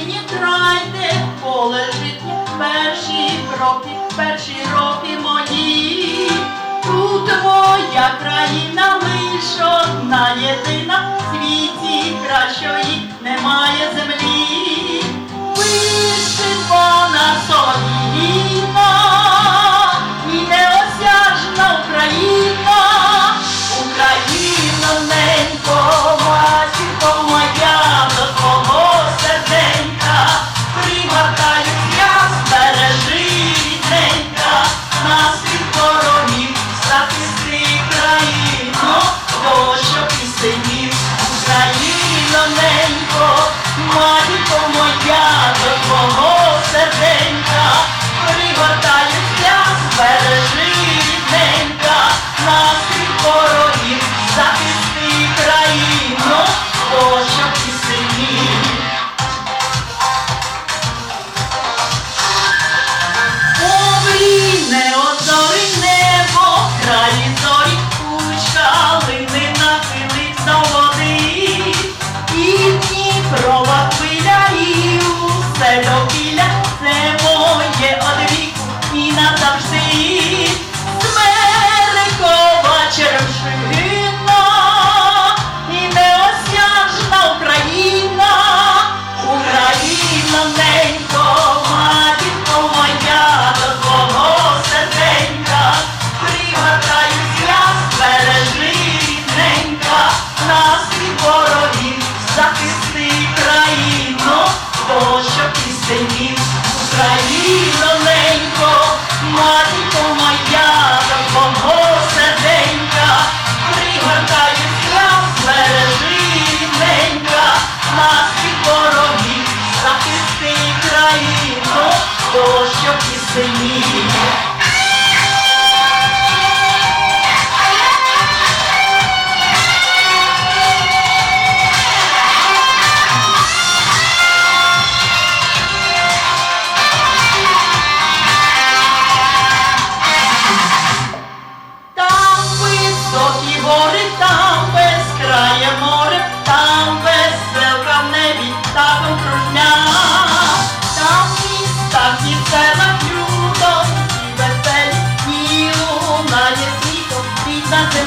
нині крайте, полежить у перші роки, перші роки мої, тут моя країна лиш одна єдина, в світі кращої немає землі. I don't пісенів, Україно ненько, матінко моя, твого серденька, пригадаюсь я, збережи рідненька, нас від захисти країну, то що і Там високі гори, там без края море, там веселка в небі, та контружня, там міста, і села чудо, і веселі, і лунає світом, і на.